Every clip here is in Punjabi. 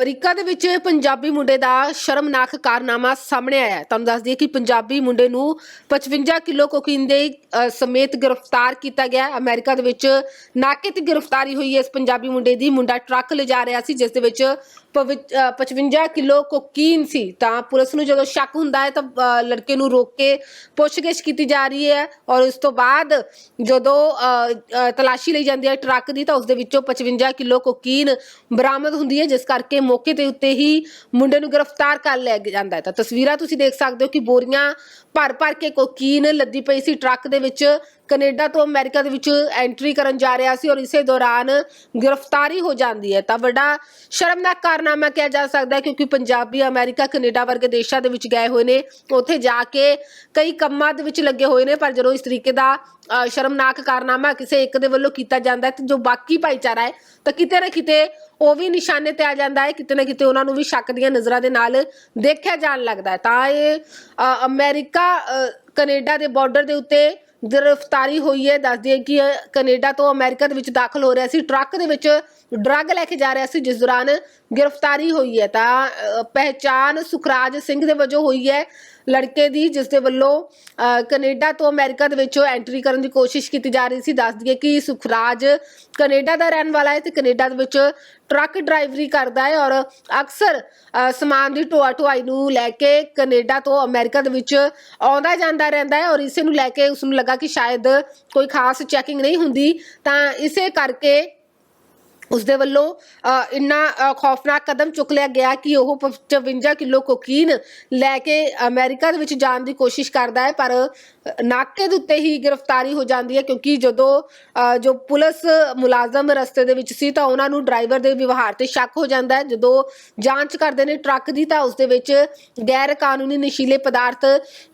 ਅਮਰੀਕਾ ਦੇ ਵਿੱਚ ਪੰਜਾਬੀ ਮੁੰਡੇ ਦਾ ਸ਼ਰਮਨਾਕ ਕਾਰਨਾਮਾ ਸਾਹਮਣੇ ਆਇਆ ਹੈ। ਤੁਹਾਨੂੰ ਦੱਸ ਦਈਏ ਕਿ ਪੰਜਾਬੀ ਮੁੰਡੇ ਨੂੰ 55 ਕਿਲੋ ਕੋਕੀਨ ਦੇ ਸਮੇਤ ਗ੍ਰਿਫਤਾਰ ਕੀਤਾ ਗਿਆ ਹੈ। ਅਮਰੀਕਾ ਦੇ ਵਿੱਚ ਨਾਕੇ ਤੇ ਗ੍ਰਿਫਤਾਰੀ ਹੋਈ ਹੈ। ਇਸ ਪੰਜਾਬੀ ਮੁੰਡੇ ਦੀ ਮੁੰਡਾ ਟਰੱਕ ਲਿਜਾ ਰਿਹਾ ਸੀ ਜਿਸ ਦੇ ਵਿੱਚ ਪਵਿ- ਅ, 55 ਕਿਲੋ ਕੋਕੀਨ ਸੀ। ਤਾਂ ਪੁਲਿਸ ਨੂੰ ਜਦੋਂ ਸ਼ੱਕ ਹੁੰਦਾ ਹੈ ਤਾਂ ਲੜਕੇ ਨੂੰ ਰੋਕ ਕੇ ਪੁੱਛਗਿੱਛ ਕੀਤੀ ਜਾ ਰਹੀ ਹੈ ਔਰ ਉਸ ਤੋਂ ਬਾਅਦ ਜਦੋਂ ਤਲਾਸ਼ੀ ਲਈ ਜਾਂਦੀ ਹੈ ਟਰੱਕ ਦੀ ਤਾਂ ਉਸ ਦੇ ਵਿੱਚੋਂ 55 ਕਿਲੋ ਕੋਕੀਨ ਬਰਾਮਦ ਹੁੰਦੀ ਹੈ ਜਿਸ ਕਰਕੇ ਮੌਕੇ ਤੇ ਉੱਤੇ ਹੀ ਮੁੰਡੇ ਨੂੰ ਗ੍ਰਿਫਤਾਰ ਕਰ ਲਿਆ ਜਾਂਦਾ ਹੈ। ਤਾਂ ਤਸਵੀਰਾਂ ਤੁਸੀਂ ਦੇਖ ਸਕਦੇ ਹੋ ਕਿ ਬੋਰੀਆਂ ਭਰ ਭਰ ਕੇ ਕੋਕੀਨ ਲੱਦੀ ਪਈ ਸੀ ਟਰੱਕ ਦੇ ਵਿੱਚ। ਕੈਨੇਡਾ ਤੋਂ ਅਮਰੀਕਾ ਦੇ ਵਿੱਚ ਐਂਟਰੀ ਕਰਨ ਜਾ ਰਿਹਾ ਸੀ ਔਰ ਇਸੇ ਦੌਰਾਨ ਗ੍ਰਿਫਤਾਰੀ ਹੋ ਜਾਂਦੀ ਹੈ। ਤਾਂ ਵੱਡਾ ਸ਼ਰਮਨਾਕ ਕਾਰਨਾਮਾ ਕਿਹਾ ਜਾ ਸਕਦਾ ਹੈ ਕਿਉਂਕਿ ਪੰਜਾਬੀ ਅਮਰੀਕਾ ਕੈਨੇਡਾ ਵਰਗੇ ਦੇਸ਼ਾਂ ਦੇ ਵਿੱਚ ਗਏ ਹੋਏ ਨੇ। ਉੱਥੇ ਜਾ ਕੇ ਕਈ ਕੰਮਾਂ ਦੇ ਵਿੱਚ ਲੱਗੇ ਹੋਏ ਨੇ ਪਰ ਜਦੋਂ ਇਸ ਤਰੀਕੇ ਦਾ ਸ਼ਰਮਨਾਕ ਕਾਰਨਾਮਾ ਕਿਸੇ ਇੱਕ ਦੇ ਵੱਲੋਂ ਕੀਤਾ ਜਾਂਦਾ ਹੈ ਤੇ ਜੋ ਬਾਕੀ ਭਾਈਚਾਰਾ ਹੈ ਤਾਂ ਕਿਤੇ ਨਾ ਕਿਤੇ ਉਹ ਵੀ ਨਿਸ਼ਾਨੇ ਤੇ ਆ ਜਾਂਦਾ ਹੈ। ਕਿਤੇ ਨਾ ਕਿਤੇ ਉਹਨਾਂ ਨੂੰ ਵੀ ਸ਼ੱਕ ਦੀਆਂ ਨਜ਼ਰਾਂ ਦੇ ਨਾਲ ਦੇਖਿਆ ਜਾਣ ਲੱਗਦਾ ਹੈ। ਤਾਂ ਇਹ ਅ, ਅਮਰੀਕਾ ਕੈਨੇਡਾ ਦੇ ਬਾਰਡਰ ਦੇ ਉੱਤੇ ਗ੍ਰਿਫਤਾਰੀ ਹੋਈ ਹੈ ਦੱਸਦੀ ਹੈ ਕਿ ਇਹ ਕੈਨੇਡਾ ਤੋਂ ਅਮਰੀਕਾ ਦੇ ਵਿੱਚ ਦਾਖਲ ਹੋ ਰਿਹਾ ਸੀ ਟਰੱਕ ਦੇ ਵਿੱਚ ਡਰੱਗ ਲੈ ਕੇ ਜਾ ਰਿਹਾ ਸੀ ਜਿਸ ਦੌਰਾਨ ਗ੍ਰਿਫਤਾਰੀ ਹੋਈ ਹੈ। ਤਾਂ ਅ, ਪਹਿਚਾਨ ਸੁਖਰਾਜ ਸਿੰਘ ਦੇ ਵਜੋਂ ਹੋਈ ਹੈ। ਲੜਕੇ ਦੀ ਜਿਸ ਦੇ ਵੱਲੋਂ ਅ, ਕੈਨੇਡਾ ਤੋਂ ਅਮਰੀਕਾ ਦੇ ਵਿੱਚੋਂ ਐਂਟਰੀ ਕਰਨ ਦੀ ਕੋਸ਼ਿਸ਼ ਕੀਤੀ ਜਾ ਰਹੀ ਸੀ। ਦੱਸ ਦਈਏ ਕਿ ਸੁਖਰਾਜ ਕੈਨੇਡਾ ਦਾ ਰਹਿਣ ਵਾਲਾ ਹੈ ਤੇ ਕੈਨੇਡਾ ਦੇ ਵਿੱਚ ਟਰੱਕ ਡਰਾਈਵਰੀ ਕਰਦਾ ਹੈ ਔਰ ਅਕਸਰ ਸਮਾਨ ਦੀ ਢੋਆ ਢੁਆਈ ਨੂੰ ਲੈ ਕੇ ਕੈਨੇਡਾ ਤੋਂ ਅਮਰੀਕਾ ਦੇ ਵਿੱਚ ਆਉਂਦਾ ਜਾਂਦਾ ਰਹਿੰਦਾ ਹੈ ਔਰ ਇਸੇ ਨੂੰ ਲੈ ਕੇ ਉਸ ਨੂੰ ਲੱਗਾ ਕਿ ਸ਼ਾਇਦ ਕੋਈ ਖਾਸ ਚੈਕਿੰਗ ਨਹੀਂ ਹੁੰਦੀ। ਤਾਂ ਇਸੇ ਕਰਕੇ ਉਸ ਦੇ ਵੱਲੋਂ ਅ, ਇੰਨਾ ਅ, ਖੌਫਨਾਕ ਕਦਮ ਚੁੱਕ ਲਿਆ ਗਿਆ ਕਿ ਉਹ 55 ਕਿਲੋ ਕੋਕੀਨ ਲੈ ਕੇ ਅਮਰੀਕਾ ਦੇ ਵਿੱਚ ਜਾਣ ਦੀ ਕੋਸ਼ਿਸ਼ ਕਰਦਾ ਹੈ ਪਰ ਨਾਕੇ ਦੇ ਉੱਤੇ ਹੀ ਗ੍ਰਿਫਤਾਰੀ ਹੋ ਜਾਂਦੀ ਹੈ ਕਿਉਂਕਿ ਜਦੋਂ ਜੋ ਪੁਲਿਸ ਮੁਲਾਜ਼ਮ ਰਸਤੇ ਦੇ ਵਿੱਚ ਸੀ ਤਾਂ ਉਹਨਾਂ ਨੂੰ ਡਰਾਈਵਰ ਦੇ ਵਿਵਹਾਰ ਤੇ ਸ਼ੱਕ ਹੋ ਜਾਂਦਾ ਹੈ। ਜਦੋਂ ਜਾਂਚ ਕਰਦੇ ਨੇ ਟਰੱਕ ਦੀ ਤਾਂ ਉਸ ਦੇ ਵਿੱਚ ਗੈਰ ਕਾਨੂੰਨੀ ਨਸ਼ੀਲੇ ਪਦਾਰਥ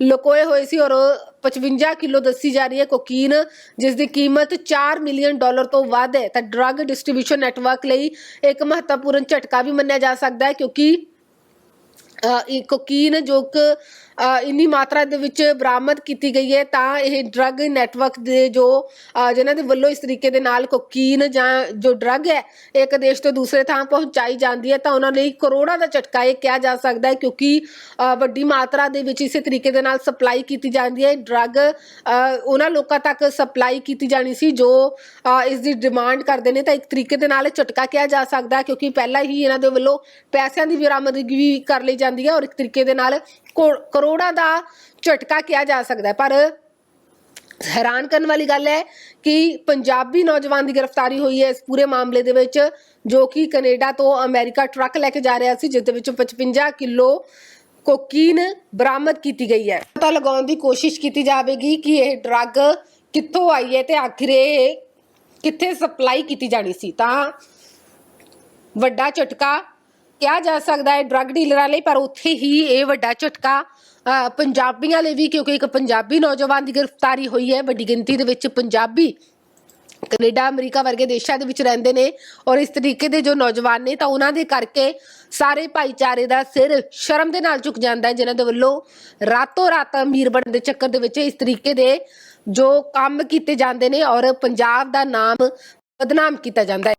ਲੁਕੋਏ ਹੋਏ ਸੀ ਔਰ 55 ਕਿਲੋ ਦੱਸੀ ਜਾ ਰਹੀ ਹੈ। ਕੋਕੀਨ ਜਿਸ ਦੀ ਕੀਮਤ 4 ਮਿਲੀਅਨ ਡਾਲਰ ਤੋਂ ਵੱਧ ਹੈ। ਤਾਂ ਡਰੱਗ ਡਿਸਟ੍ਰੀਬਿਊਸ਼ਨ ਨੈਟਵਰਕ ਲਈ ਇੱਕ ਮਹੱਤਵਪੂਰਨ ਝਟਕਾ ਵੀ ਮੰਨਿਆ ਜਾ ਸਕਦਾ ਹੈ ਕਿਉਂਕਿ ਅ, ਕੋਕੀਨ ਜੋ ਕਿ ਇੰਨੀ ਮਾਤਰਾ ਦੇ ਵਿੱਚ ਬਰਾਮਦ ਕੀਤੀ ਗਈ ਹੈ ਤਾਂ ਇਹ ਡਰੱਗ ਨੈਟਵਰਕ ਦੇ ਜੋ ਅ, ਜਿਨ੍ਹਾਂ ਦੇ ਵੱਲੋਂ ਇਸ ਤਰੀਕੇ ਦੇ ਨਾਲ ਕੋਕੀਨ ਜਾਂ ਜੋ ਡਰੱਗ ਹੈ ਇੱਕ ਦੇਸ਼ ਤੋਂ ਦੂਸਰੇ ਥਾਂ ਪਹੁੰਚਾਈ ਜਾਂਦੀ ਹੈ ਤਾਂ ਉਹਨਾਂ ਲਈ ਕਰੋੜਾਂ ਦਾ ਝਟਕਾ ਇਹ ਕਿਹਾ ਜਾ ਸਕਦਾ ਹੈ ਕਿਉਂਕਿ ਵੱਡੀ ਮਾਤਰਾ ਦੇ ਵਿੱਚ ਇਸੇ ਤਰੀਕੇ ਦੇ ਨਾਲ ਸਪਲਾਈ ਕੀਤੀ ਜਾਂਦੀ ਹੈ। ਡਰੱਗ ਉਹਨਾਂ ਲੋਕਾਂ ਤੱਕ ਸਪਲਾਈ ਕੀਤੀ ਜਾਣੀ ਸੀ ਜੋ ਇਸ ਦੀ ਡਿਮਾਂਡ ਕਰਦੇ ਨੇ ਤਾਂ ਇੱਕ ਤਰੀਕੇ ਦੇ ਨਾਲ ਇਹ ਝਟਕਾ ਕਿਹਾ ਜਾ ਸਕਦਾ ਕਿਉਂਕਿ ਪਹਿਲਾਂ ਹੀ ਇਹਨਾਂ ਦੇ ਵੱਲੋਂ ਪੈਸਿਆਂ ਦੀ ਬਰਾਮਦਗੀ ਵੀ ਕਰ ਲਈ ਜਾਂਦੀ ਹੈ ਔਰ ਇੱਕ ਤਰੀਕੇ ਦੇ ਨਾਲ ਕਰੋੜਾਂ ਦਾ ਝਟਕਾ ਕਿਹਾ ਜਾ ਸਕਦਾ ਹੈ। ਪਰ ਹੈਰਾਨ ਕਰਨ ਵਾਲੀ ਗੱਲ ਹੈ ਕਿ ਪੰਜਾਬੀ ਨੌਜਵਾਨ ਦੀ ਗ੍ਰਿਫਤਾਰੀ ਹੋਈ ਹੈ ਇਸ ਪੂਰੇ ਮਾਮਲੇ ਦੇ ਵਿੱਚ, ਜੋ ਕਿ ਕੈਨੇਡਾ ਤੋਂ ਅਮਰੀਕਾ ਟਰੱਕ ਲੈ ਕੇ ਜਾ ਰਿਹਾ ਸੀ, ਜਿਸ ਦੇ ਵਿੱਚ 55 ਕਿਲੋ ਕੋਕੀਨ ਬਰਾਮਦ ਕੀਤੀ ਗਈ ਹੈ। ਪਤਾ ਲਗਾਉਣ ਦੀ ਕੋਸ਼ਿਸ਼ ਕੀਤੀ ਜਾਵੇਗੀ ਕਿ ਇਹ ਡਰੱਗ ਕਿੱਥੋਂ ਆਈ ਹੈ ਤੇ ਆਖਿਰ ਇਹ ਕਿੱਥੇ ਸਪਲਾਈ ਕੀਤੀ ਜਾਣੀ ਸੀ। ਤਾਂ ਵੱਡਾ ਝਟਕਾ ਕਿਹਾ ਜਾ ਸਕਦਾ ਹੈ ਡਰੱਗ ਡੀਲਰਾਂ ਲਈ, ਪਰ ਉੱਥੇ ਹੀ ਇਹ ਵੱਡਾ ਝਟਕਾ ਪੰਜਾਬੀਆਂ ਲਈ ਵੀ, ਕਿਉਂਕਿ ਇੱਕ ਪੰਜਾਬੀ ਨੌਜਵਾਨ ਦੀ ਗ੍ਰਿਫਤਾਰੀ ਹੋਈ ਹੈ, ਵੱਡੀ ਗਿਣਤੀ ਦੇ ਵਿੱਚ ਪੰਜਾਬੀ ਕੈਨੇਡਾ, ਅਮਰੀਕਾ ਵਰਗੇ ਦੇਸ਼ਾਂ ਦੇ ਵਿੱਚ ਰਹਿੰਦੇ ਨੇ ਔਰ ਇਸ ਤਰੀਕੇ ਦੇ ਜੋ ਨੌਜਵਾਨ ਨੇ ਤਾਂ ਉਹਨਾਂ ਦੇ ਕਰਕੇ ਸਾਰੇ ਭਾਈਚਾਰੇ ਦਾ ਸਿਰ ਸ਼ਰਮ ਦੇ ਨਾਲ ਝੁਕ ਜਾਂਦਾ ਹੈ, ਜਿਨ੍ਹਾਂ ਦੇ ਵੱਲੋਂ ਰਾਤੋਂ ਰਾਤ ਅਮੀਰ ਬਣਨ ਦੇ ਚੱਕਰ ਦੇ ਵਿੱਚ ਇਸ ਤਰੀਕੇ ਦੇ ਜੋ ਕੰਮ ਕੀਤੇ ਜਾਂਦੇ ਨੇ ਔਰ ਪੰਜਾਬ ਦਾ ਨਾਮ ਬਦਨਾਮ ਕੀਤਾ ਜਾਂਦਾ ਹੈ।